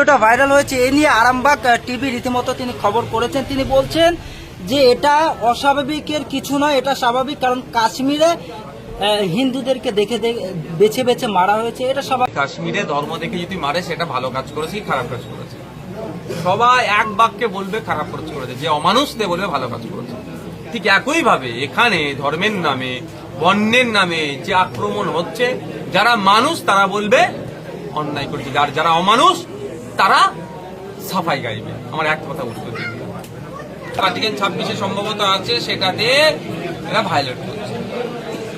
ভিডিওটা ভাইরাল হয়েছে, এ নিয়ে আরামবাগ টিভি রীতিমতো তিনি খবর করেছেন। তিনি বলছেন যে এটা অস্বাভাবিকের কিছু নয়, এটা স্বাভাবিক, কারণ কাশ্মীরে হিন্দুদেরকে দেখে বেছে বেছে মারা হয়েছে। এটা স্বাভাবিক কাশ্মীরে ধর্ম দেখে যদি মারে, সেটা ভালো কাজ করেছে খারাপ কাজ করেছে? সবাই এক বাক্যে বলবে, খারাপ কাজ করেছে। যে অমানুষ অমানুষতে বলবে, ভালো কাজ করেছে। ঠিক একই ভাবে এখানে ধর্মের নামে, বর্ণের নামে যে আক্রমণ হচ্ছে, যারা মানুষ, তারা বলবে, অন্যায় করছে। আর যারা অমানুষ তারা সাফাই গাইবে। আমার এক কথা বুঝতে দিন আর্টিকেল ছাব্বিশে সম্ভবত আছে সেটাতে এরা ভায়োলেট করছে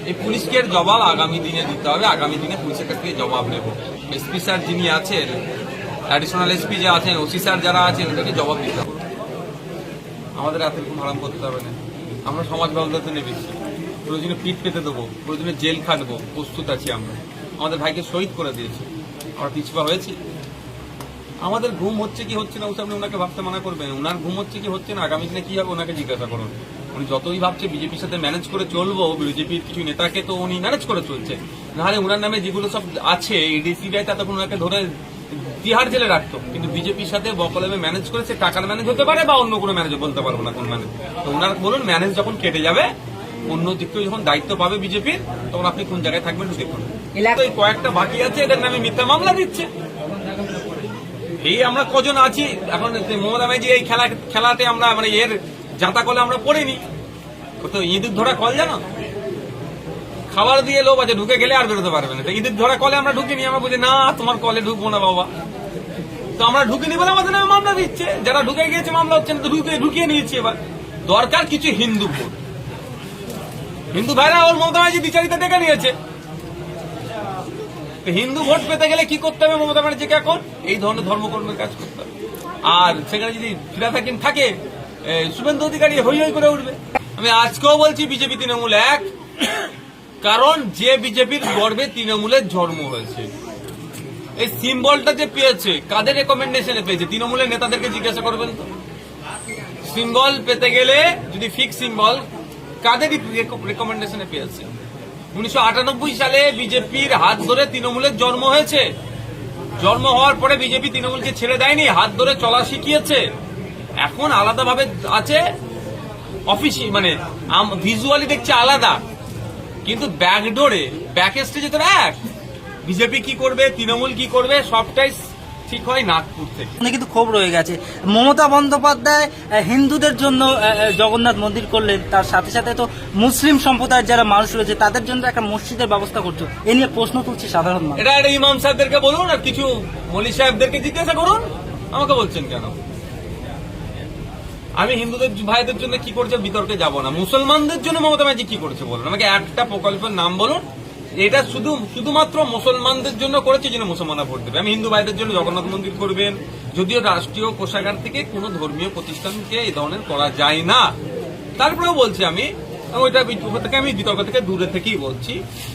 এই পুলিশকে জবাব আগামী দিনে দিতে হবে। আগামী দিনে পুলিশের কাছ থেকে জবাব নেব। এসপি স্যার যিনি আছেন অ্যাডিশনাল এসপি যে আছেন, ওসি স্যার যারা আছেন এদেরকে জবাব দিতে হবে। আমাদের কোনো হারাম করতে হবে না। আমরা সমাজ ব্যবস্থাতে নেবেছি প্রয়োজনে পিঠ পেতে দেবো, প্রয়োজনে জেল খাটবো। প্রস্তুত আছি আমরা। আমাদের ভাইকে শহীদ করে দিয়েছি। আমরা পিছপা হয়েছি। আমাদের ঘুম হচ্ছে কি হচ্ছে না ওসব আপনি ওনাকে ভাবতে মানা করবেন ওনার ঘুম হচ্ছে কি হচ্ছে না আগামী দিনে কি হবে ওনাকে জিজ্ঞাসা করুন। উনি যতই ভাবছে বিজেপির সাথে ম্যানেজ করে চলবো বিজেপির কিছু নেতাকে তো উনি ম্যানেজ করে চলছে। নাহলে ওনার নামে যেগুলো সব আছে ডিসিবিআই ততক্ষণ ওনাকে ধরে তিহার জেলে রাখতো। কিন্তু বিজেপির সাথে বকলমে ম্যানেজ করেছে টাকার ম্যানেজ হতে পারে বা অন্য কোনো ম্যানেজ বলতে পারব না কোন ম্যানেজ তো ওনার বলুন ম্যানেজ যখন কেটে যাবে অন্য দিক থেকে যখন দায়িত্ব পাবে বিজেপির তখন আপনি কোন জায়গায় থাকবেন দেখুন। এলাকা- তো এই কয়েকটা বাকি আছে এদের নামে মিথ্যা মামলা দিচ্ছে। এই আমরা কজন আছি? এখন মমতা ব্যানার্জি এই খেলা খেলাতে আমরা মানে এর যাতা কলে আমরা পড়িনি। তো ইঁদুর ধরা কল জানো? খাবার দিয়ে লোক আছে, ঢুকে গেলে আর বেরোতে পারবে না। ইঁদুর ধরা কলে আমরা ঢুকিনি, আমরা বলি না, তোমার কলে ঢুকবো না বাবা। তো আমরা ঢুকিনি বলে আমাদের নামে মামলা দিচ্ছে। যারা ঢুকে গিয়েছে, মামলা হচ্ছে না ঢুকে ঢুকিয়ে নিয়েছি এবার। দরকার কিছু হিন্দু ভোট। হিন্দু ভাইরা, ওর মমতা ব্যানার্জি বিচারিতা দেখে নিয়েছে। হিন্দু ভোট পেতে গেলে কি করতে হবে মমতা ব্যানার্জিকে এখন? এই ধরনের ধর্মকর্মের কাজ করতে হবে। আর সেখানে যদি ফিরাদ হাকিম থাকে শুভেন্দু অধিকারী হই হই করে উঠবে। আমি আজকেও বলছি, বিজেপি তৃণমূল এক। কারণ যে বিজেপির গর্বে তৃণমূলের জন্ম হয়েছে, এই সিম্বলটা যে পেয়েছে, কাদের রেকমেন্ডেশনে পেয়েছে? তৃণমূলের নেতাদেরকে জিজ্ঞাসা করবেন তো। সিম্বল পেতে গেলে, যদি ফিক্স সিম্বল, কাদের রেকমেন্ডেশনে পেয়েছে? উনিশশো আটানব্বই সালে বিজেপির হাত ধরে তৃণমূলের জন্ম হয়েছে। জন্ম হওয়ার পরে বিজেপি তৃণমূলকে ছেড়ে দেয়নি, হাত ধরে চলা শিখিয়েছে। এখন আলাদাভাবে আছে, অফিসি মানে ভিজুয়ালি দেখছে আলাদা। কিন্তু ব্যাকডোরে, ব্যাক স্টেজে তো এক। বিজেপি কি করবে, তৃণমূল কি করবে, সবটাই ঠিক হয় নাগপুর থেকে। এখানে কিন্তু ক্ষোভ রয়ে গেছে। মমতা বন্দ্যোপাধ্যায় হিন্দুদের জন্য জগন্নাথ মন্দির করলেন। তার সাথে সাথে তো মুসলিম সম্প্রদায়ের যারা মানুষ রয়েছে তাদের জন্য একটা মসজিদের ব্যবস্থা করছ। এ নিয়ে প্রশ্ন তুলছে সাধারণ মানুষ। এটা একটা ইমাম সাহেবদেরকে বলুন আর কিছু মলি সাহেবদেরকে জিজ্ঞাসা করুন। আমাকে বলছেন কেন? আমি হিন্দুদের ভাইদের জন্য কি করছে বিতর্কে যাব না। মুসলমানদের জন্য মমতা ব্যানার্জি কি করছে বলুন। আমাকে একটা প্রকল্পের নাম বলুন। এটা শুধু, শুধুমাত্র মুসলমানদের জন্য করেছে যেন মুসলমানরা ভোট দেবে। আমি হিন্দু ভাইদের জন্য জগন্নাথ মন্দির করবেন, যদিও রাষ্ট্রীয় কোষাগার থেকে কোনো ধর্মীয় প্রতিষ্ঠানকে এই ধরনের করা যায় না। তারপরেও বলছি আমি ওইটা থেকে আমি বিতর্ক থেকে দূরে থেকেই বলছি।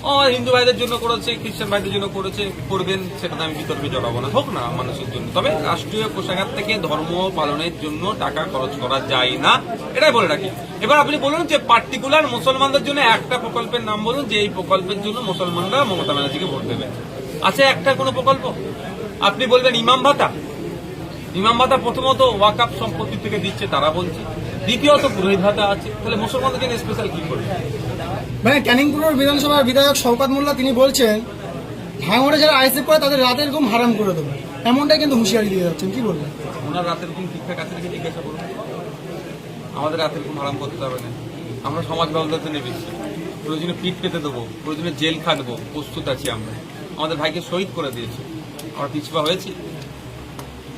ও হিন্দু ভাইদের জন্য করেছে, খ্রিস্টান ভাইদের জন্য করেছে, করবেন সেটাতে আমি বিতর্কে জড়াবো না, হোক না মানুষের জন্য। তবে রাষ্ট্রীয় কোষাগার থেকে ধর্ম পালনের জন্য টাকা খরচ করা যায় না, এটাই বলে রাখি। এবার আপনি বলুন যে পার্টিকুলার মুসলমানদের জন্য একটা প্রকল্পের নাম বলুন, যে এই প্রকল্পের জন্য মুসলমানরা মমতা ব্যানার্জিকে ভোট দেবে আছে একটা কোনো প্রকল্প? আপনি বলবেন ইমাম ভাতা। ইমাম ভাতা প্রথমত ওয়াকাপ সম্পত্তি থেকে দিচ্ছে, তারা বলছে। দ্বিতীয়ত পুরোহিত ভাতা আছে। তাহলে মুসলমানদের জন্য স্পেশাল কি করবে? মানে ক্যানিংপুর বিধানসভার বিধায়ক শওকাত মোল্লা তিনি বলছেন ভাঙড়ে যারা আইসে পড়ে তাদের রাতের ঘুম হারাম করে দেবে। এমনটাই কিন্তু হুঁশিয়ারি দিয়ে যাচ্ছেন কি বলবেন? ওনার রাতের ঘুম ঠিকঠাক আছে নাকি জিজ্ঞাসা করুন। আমাদের রাতের ঘুম আরাম করতে হবে না। আমরা সমাজ ব্যবস্থাতে নেবেছি প্রয়োজনে পিঠ পেতে দেবো প্রয়োজনে জেল খাটবো। প্রস্তুত আছি আমরা। আমাদের ভাইকে শহীদ করে দিয়েছি। আমরা পিছপা হয়েছি।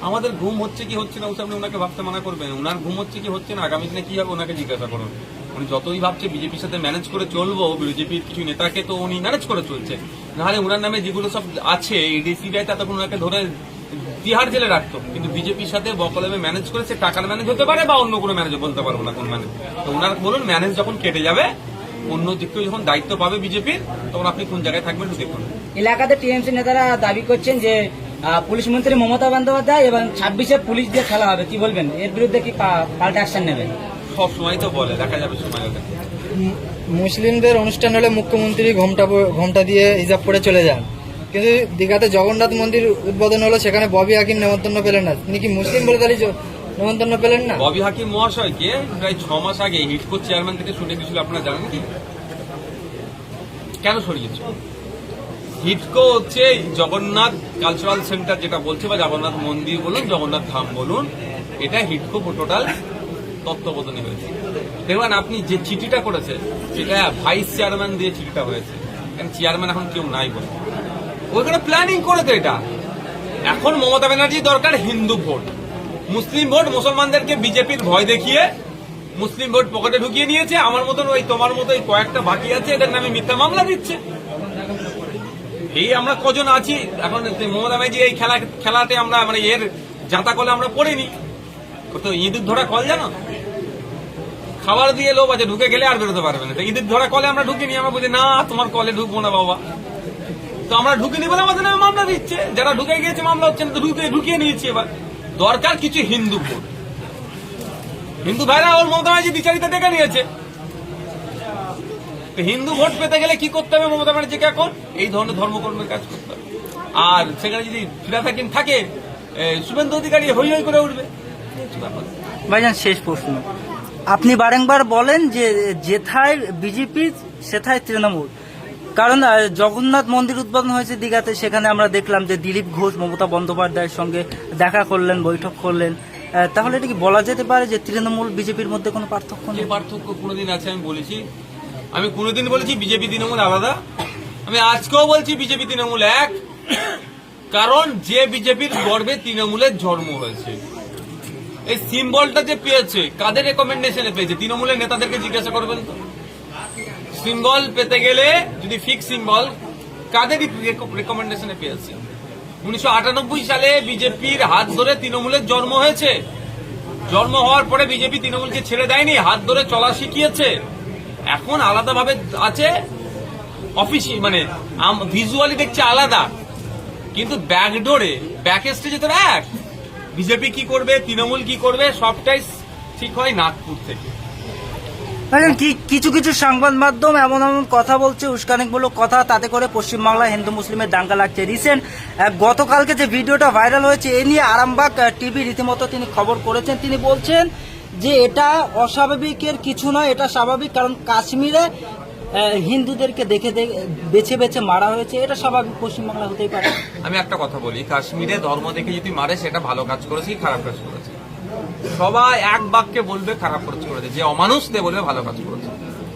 আমাদের ঘুম হচ্ছে কি হচ্ছে না, ওসব ওনাকে ভাবতে মানা করবেন ওনার ঘুম হচ্ছে কি হচ্ছে না, আগামী দিনে কি হবে ওনাকে জিজ্ঞাসা করুন। উনি যতই ভাবছে বিজেপির সাথে ম্যানেজ করে চলবো, বিজেপির কিছু নেতাকে তো উনি ম্যানেজ করে চলছে। নাহলে ওনার নামে যেগুলো সব আছে ডিসিবিআই তখন ওনাকে ধরে তিহার জেলে রাখতো। কিন্তু বিজেপির সাথে বকলমে ম্যানেজ করেছে টাকার ম্যানেজ হতে পারে বা অন্য কোনো ম্যানেজ বলতে পারব না কোন ম্যানেজ তো ওনার বলুন ম্যানেজ যখন কেটে যাবে, অন্য দিক থেকে যখন দায়িত্ব পাবে বিজেপির, তখন আপনি কোন জায়গায় থাকবেন দেখুন। এলাকাতে টিএমসি নেতারা দাবি করছেন যে পুলিশ মন্ত্রী মমতা বন্দ্যোপাধ্যায় এবং ছাব্বিশে পুলিশ দিয়ে খেলা হবে কি বলবেন? এর বিরুদ্ধে কি পা- পাল্টা অ্যাকশন নেবেন সব সময় তো বলে দেখা যাবে সময় মুসলিমদের অনুষ্ঠান হলে মুখ্যমন্ত্রী ঘোমটা ঘোমটা দিয়ে হিজাব পরে চলে যান। কিন্তু দীঘাতে জগন্নাথ মন্দির উদ্বোধন হলো সেখানে ববি হাকিম নেমন্তন্ন পেলেন না। তিনি কি মুসলিম বলে তাহলে নেমন্তন্ন পেলেন না? ববি হাকিম মহাশয়কে প্রায় ছ মাস আগে হিটকো চেয়ারম্যান থেকে শুনে গেছিল আপনারা জানেন কি? কেন সরিয়েছে? হিটকো হচ্ছে জগন্নাথ কালচারাল সেন্টার যেটা বলছে, বা জগন্নাথ মন্দির বলুন, জগন্নাথ ধাম বলুন, এটা হিটকো টোটাল তত্ত্বাবধানে হয়েছে। দেখবেন আপনি যে চিঠিটা করেছে সেটা ভাইস চেয়ারম্যান দিয়ে চিঠিটা হয়েছে। কারণ চেয়ারম্যান এখন কেউ নাই বলে। ওইখানে প্ল্যানিং করেছে এটা। এখন মমতা ব্যানার্জি দরকার হিন্দু ভোট। মুসলিম ভোট মুসলমানদেরকে বিজেপির ভয় দেখিয়ে মুসলিম ভোট পকেটে ঢুকিয়ে নিয়েছে। আমার মতন ওই তোমার মতো কয়েকটা বাকি আছে, এদের নামে মিথ্যা মামলা দিচ্ছে। এই আমরা কজন আছি? এখন মমতা ব্যানার্জি এই খেলা খেলাতে আমরা মানে এর জাতা কলে আমরা পড়িনি। তো ইঁদুর ধরা কল জানো? খাবার দিয়ে লোক আছে, ঢুকে গেলে আর বেরোতে পারবে না। ইঁদুর ধরা কলে আমরা ঢুকিনি, আমরা বলি না, তোমার কলে ঢুকবো না, বাবা। তো আমরা ঢুকিনি বলে আমাদের নামে মামলা দিচ্ছে। যারা ঢুকে গিয়েছে, মামলা হচ্ছে না, তো ঢুকে ঢুকিয়ে নিয়েছি এবার। দরকার কিছু হিন্দু ভোট। হিন্দু ভাইরা ওর মমতা ব্যানার্জি বিচারিতা দেখে নিয়েছে। হিন্দু ভোট পেতে গেলে কি করতে হবে মমতা ব্যানার্জিকে এখন? এই ধরনের ধর্মকর্মের কাজ করতে হবে। আর সেখানে যদি ফিরা থাকেন থাকে শুভেন্দু অধিকারী হই হই করে উঠবে। ভাইজান শেষ প্রশ্ন। আপনি বারংবার বলেন যে যেথায় বিজেপি সেথায় তৃণমূল। কারণ জগন্নাথ মন্দির উদ্বোধন হয়েছে দীঘাতে সেখানে আমরা দেখলাম যে দিলীপ ঘোষ মমতা বন্দ্যোপাধ্যায়ের সঙ্গে দেখা করলেন বৈঠক করলেন। তাহলে এটা কি বলা যেতে পারে যে তৃণমূল বিজেপির মধ্যে কোনো পার্থক্য নেই? পার্থক্য কোনোদিন আছে আমি বলেছি আমি কোনোদিন বলেছি বিজেপি তৃণমূল আলাদা। আমি আজকেও বলছি বিজেপি তৃণমূল এক। কারণ যে বিজেপির গর্বে তৃণমূলের জন্ম হয়েছে। এই সিম্বলটা যে পেয়েছে, কাদের রেকমেন্ডেশনে পেয়েছে? তৃণমূলের নেতাদেরকে জিজ্ঞাসা করবেন তো। সিম্বল পেতে গেলে যদি ফিক্স সিম্বল, কাদের রেকমেন্ডেশনে পেয়েছে? উনিশশো আটানব্বই সালে বিজেপির হাত ধরে তৃণমূলের জন্ম হয়েছে। জন্ম হওয়ার পরে বিজেপি তৃণমূলকে ছেড়ে দেয়নি, হাত ধরে চলা শিখিয়েছে। এখন আলাদাভাবে আছে অফিসি মানে ভিজুয়ালি দেখছে আলাদা। কিন্তু ব্যাকডোরে ব্যাক স্টেজে তো এক। বিজেপি কি করবে, তৃণমূল কি করবে, সবটাই ঠিক হয় নাগপুর থেকে। ভাইজান কিছু কিছু সংবাদ মাধ্যম এমন এমন কথা বলছে উস্কানিমূলক কথা, তাতে করে পশ্চিমবাংলায় হিন্দু মুসলিমের দাঙ্গা লাগছে। রিসেন্ট গতকালকে যে ভিডিওটা ভাইরাল হয়েছে, এ নিয়ে আরামবাগ টিভি রীতিমতো তিনি খবর করেছেন। তিনি বলছেন যে এটা অস্বাভাবিকের কিছু নয়, এটা স্বাভাবিক, কারণ কাশ্মীরে হিন্দুদেরকে দেখে বেছে বেছে মারা হয়েছে, এটা স্বাভাবিক পশ্চিমবাংলা হতেই পারে। আমি একটা কথা বলি, কাশ্মীরে ধর্ম দেখে যদি মারে, সেটা ভালো কাজ করেছে খারাপ কাজ করেছে? সবাই এক বাক্যে বলবে, খারাপ কাজ করেছে। যে অমানুষদের বলবে, ভালো কাজ করেছে।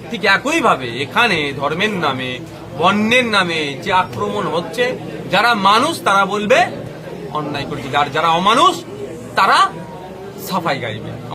ঠিক একই ভাবে এখানে ধর্মের নামে, বর্ণের নামে যে আক্রমণ হচ্ছে, যারা মানুষ, তারা বলবে, অন্যায় করেছে। আর যারা অমানুষ, তারা সাফাই গাইবে।